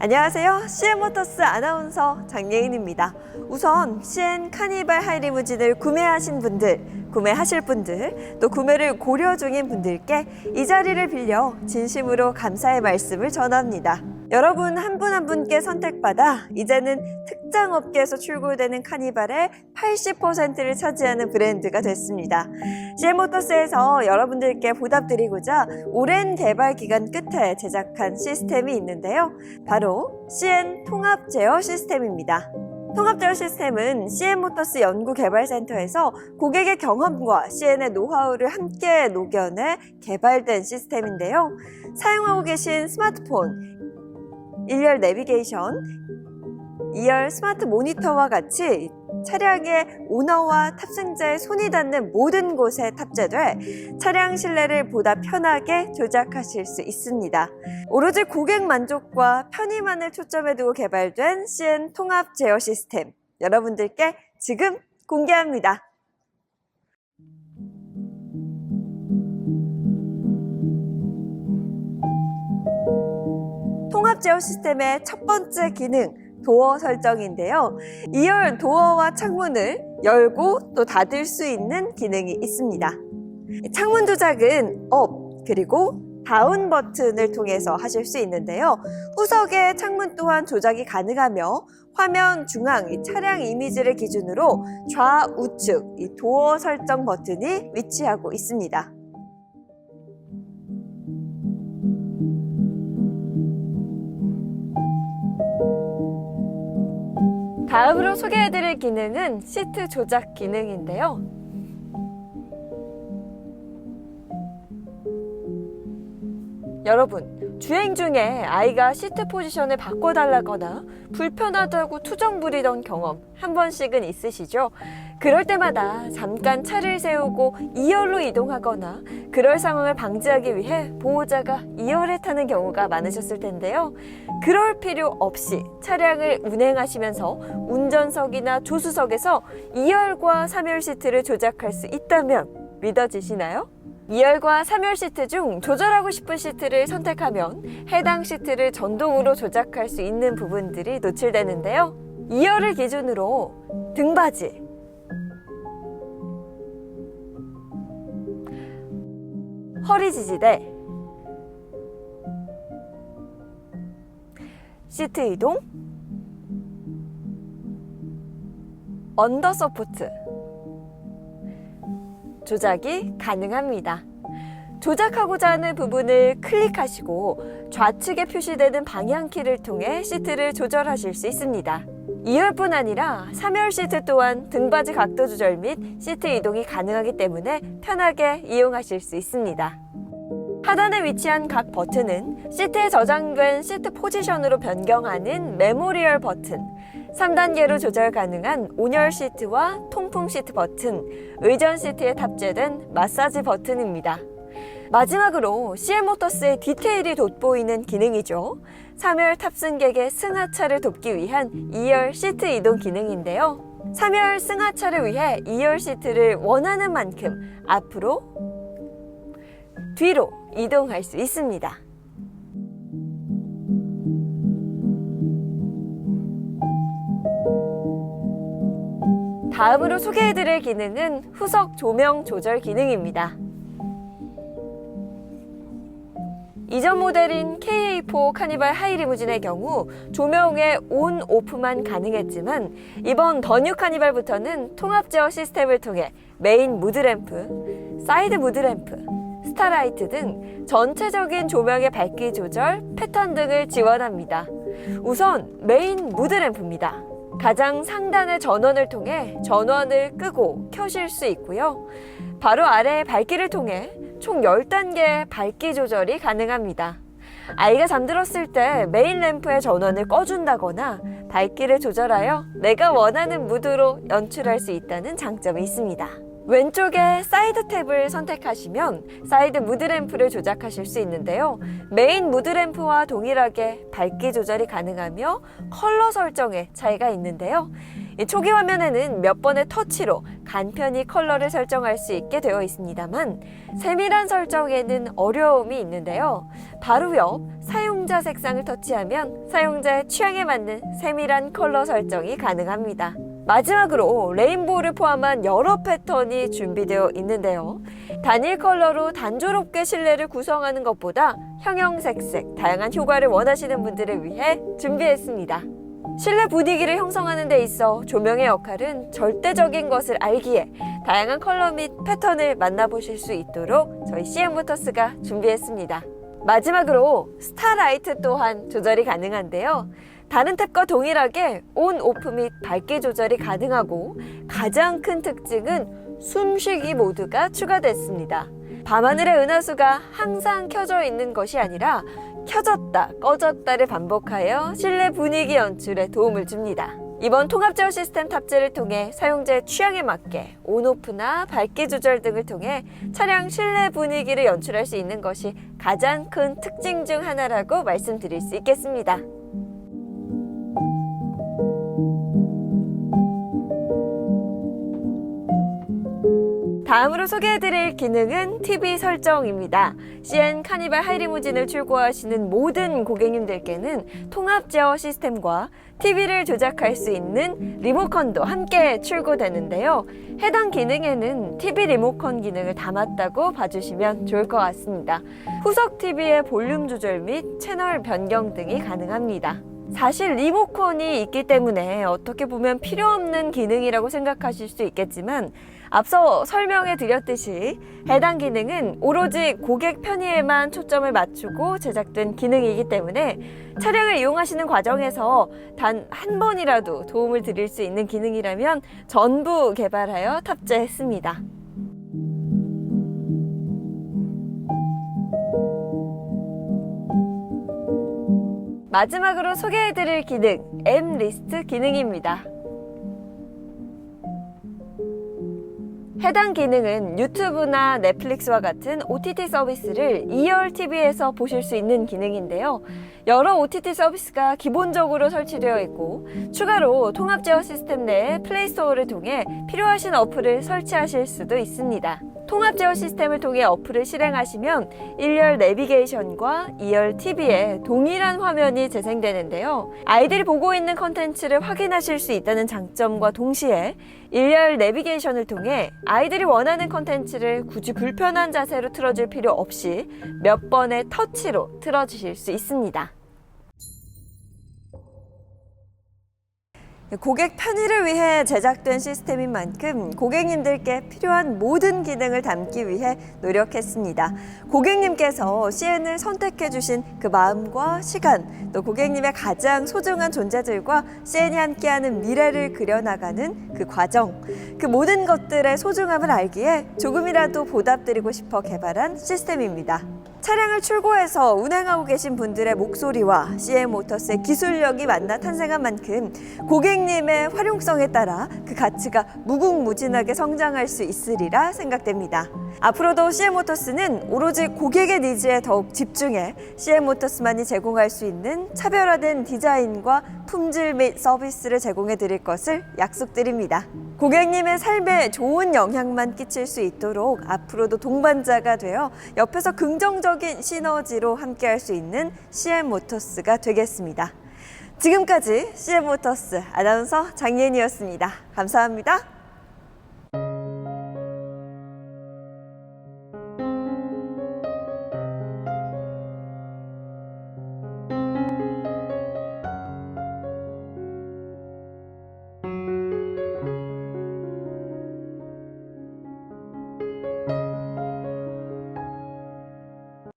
안녕하세요. CN모터스 아나운서 장예인입니다. 우선 CN 카니발 하이리무진을 구매하신 분들, 구매하실 분들, 또 구매를 고려 중인 분들께 이 자리를 빌려 진심으로 감사의 말씀을 전합니다. 여러분 한 분 한 분께 선택받아 이제는 특정 업계에서 출고되는 카니발의 80%를 차지하는 브랜드가 됐습니다. CN모터스에서 여러분들께 보답드리고자 오랜 개발 기간 끝에 제작한 시스템이 있는데요. 바로 CN 통합 제어 시스템입니다. 통합 제어 시스템은 CN모터스 연구개발센터에서 고객의 경험과 CN의 노하우를 함께 녹여내 개발된 시스템인데요. 사용하고 계신 스마트폰, 1열 내비게이션, 2열 스마트 모니터와 같이 차량의 오너와 탑승자의 손이 닿는 모든 곳에 탑재돼 차량 실내를 보다 편하게 조작하실 수 있습니다. 오로지 고객 만족과 편의만을 초점에 두고 개발된 CN 통합 제어 시스템 여러분들께 지금 공개합니다. 제어 시스템의 첫 번째 기능 도어 설정인데요. 2열 도어와 창문을 열고 또 닫을 수 있는 기능이 있습니다. 창문 조작은 업 그리고 다운 버튼을 통해서 하실 수 있는데요. 후석의 창문 또한 조작이 가능하며 화면 중앙 이 차량 이미지를 기준으로 좌우측 이 도어 설정 버튼이 위치하고 있습니다. 다음으로 소개해드릴 기능은 시트 조작 기능인데요. 여러분, 주행 중에 아이가 시트 포지션을 바꿔달라거나 불편하다고 투정 부리던 경험 한 번씩은 있으시죠? 그럴 때마다 잠깐 차를 세우고 2열로 이동하거나 그럴 상황을 방지하기 위해 보호자가 2열에 타는 경우가 많으셨을 텐데요. 그럴 필요 없이 차량을 운행하시면서 운전석이나 조수석에서 2열과 3열 시트를 조작할 수 있다면 믿어지시나요? 2열과 3열 시트 중 조절하고 싶은 시트를 선택하면 해당 시트를 전동으로 조작할 수 있는 부분들이 노출되는데요. 2열을 기준으로 등받이, 허리 지지대, 시트 이동, 언더 서포트, 조작이 가능합니다. 조작하고자 하는 부분을 클릭하시고 좌측에 표시되는 방향키를 통해 시트를 조절하실 수 있습니다. 2열뿐 아니라 3열 시트 또한 등받이 각도 조절 및 시트 이동이 가능하기 때문에 편하게 이용하실 수 있습니다. 하단에 위치한 각 버튼은 시트에 저장된 시트 포지션으로 변경하는 메모리얼 버튼, 3단계로 조절 가능한 온열 시트와 통풍 시트 버튼, 의전 시트에 탑재된 마사지 버튼입니다. 마지막으로 CM모터스의 디테일이 돋보이는 기능이죠. 3열 탑승객의 승하차를 돕기 위한 2열 시트 이동 기능인데요. 3열 승하차를 위해 2열 시트를 원하는 만큼 앞으로, 뒤로 이동할 수 있습니다. 다음으로 소개해드릴 기능은 후석 조명 조절 기능입니다. 이전 모델인 KA4 카니발 하이리무진의 경우 조명의 온, 오프만 가능했지만 이번 더뉴 카니발부터는 통합 제어 시스템을 통해 메인 무드램프, 사이드 무드램프, 스타라이트 등 전체적인 조명의 밝기 조절, 패턴 등을 지원합니다. 우선 메인 무드램프입니다. 가장 상단의 전원을 통해 전원을 끄고 켜실 수 있고요. 바로 아래 밝기를 통해 총 10단계의 밝기 조절이 가능합니다. 아이가 잠들었을 때 메인 램프의 전원을 꺼준다거나 밝기를 조절하여 내가 원하는 무드로 연출할 수 있다는 장점이 있습니다. 왼쪽에 사이드 탭을 선택하시면 사이드 무드 램프를 조작하실 수 있는데요. 메인 무드 램프와 동일하게 밝기 조절이 가능하며 컬러 설정에 차이가 있는데요. 이 초기 화면에는 몇 번의 터치로 간편히 컬러를 설정할 수 있게 되어 있습니다만 세밀한 설정에는 어려움이 있는데요. 바로 옆 사용자 색상을 터치하면 사용자의 취향에 맞는 세밀한 컬러 설정이 가능합니다. 마지막으로 레인보우를 포함한 여러 패턴이 준비되어 있는데요. 단일 컬러로 단조롭게 실내를 구성하는 것보다 형형색색 다양한 효과를 원하시는 분들을 위해 준비했습니다. 실내 분위기를 형성하는 데 있어 조명의 역할은 절대적인 것을 알기에 다양한 컬러 및 패턴을 만나보실 수 있도록 저희 CM모터스가 준비했습니다. 마지막으로 스타라이트 또한 조절이 가능한데요. 다른 탭과 동일하게 온, 오프 및 밝기 조절이 가능하고 가장 큰 특징은 숨쉬기 모드가 추가됐습니다. 밤하늘의 은하수가 항상 켜져 있는 것이 아니라 켜졌다, 꺼졌다를 반복하여 실내 분위기 연출에 도움을 줍니다. 이번 통합 제어 시스템 탑재를 통해 사용자의 취향에 맞게 온오프나 밝기 조절 등을 통해 차량 실내 분위기를 연출할 수 있는 것이 가장 큰 특징 중 하나라고 말씀드릴 수 있겠습니다. 다음으로 소개해드릴 기능은 TV 설정입니다. CN 카니발 하이리무진을 출고하시는 모든 고객님들께는 통합 제어 시스템과 TV를 조작할 수 있는 리모컨도 함께 출고되는데요. 해당 기능에는 TV 리모컨 기능을 담았다고 봐주시면 좋을 것 같습니다. 후석 TV의 볼륨 조절 및 채널 변경 등이 가능합니다. 사실 리모컨이 있기 때문에 어떻게 보면 필요 없는 기능이라고 생각하실 수 있겠지만 앞서 설명해 드렸듯이 해당 기능은 오로지 고객 편의에만 초점을 맞추고 제작된 기능이기 때문에 차량을 이용하시는 과정에서 단 한 번이라도 도움을 드릴 수 있는 기능이라면 전부 개발하여 탑재했습니다. 마지막으로 소개해드릴 기능, M 리스트 기능입니다. 해당 기능은 유튜브나 넷플릭스와 같은 OTT 서비스를 2열 TV에서 보실 수 있는 기능인데요. 여러 OTT 서비스가 기본적으로 설치되어 있고 추가로 통합 제어 시스템 내에 플레이스토어를 통해 필요하신 어플을 설치하실 수도 있습니다. 통합 제어 시스템을 통해 어플을 실행하시면 1열 내비게이션과 2열 TV에 동일한 화면이 재생되는데요. 아이들이 보고 있는 컨텐츠를 확인하실 수 있다는 장점과 동시에 1열 내비게이션을 통해 아이들이 원하는 컨텐츠를 굳이 불편한 자세로 틀어줄 필요 없이 몇 번의 터치로 틀어주실 수 있습니다. 고객 편의를 위해 제작된 시스템인 만큼 고객님들께 필요한 모든 기능을 담기 위해 노력했습니다. 고객님께서 CN을 선택해 주신 그 마음과 시간, 또 고객님의 가장 소중한 존재들과 CN이 함께하는 미래를 그려나가는 그 과정, 그 모든 것들의 소중함을 알기에 조금이라도 보답드리고 싶어 개발한 시스템입니다. 차량을 출고해서 운행하고 계신 분들의 목소리와 CM 모터스의 기술력이 만나 탄생한 만큼 고객님의 활용성에 따라 그 가치가 무궁무진하게 성장할 수 있으리라 생각됩니다. 앞으로도 CM 모터스는 오로지 고객의 니즈에 더욱 집중해 CM 모터스만이 제공할 수 있는 차별화된 디자인과 품질 및 서비스를 제공해 드릴 것을 약속드립니다. 고객님의 삶에 좋은 영향만 끼칠 수 있도록 앞으로도 동반자가 되어 옆에서 긍정적인 시너지로 함께할 수 있는 CM 모터스가 되겠습니다. 지금까지 CM 모터스 아나운서 장예인이었습니다. 감사합니다.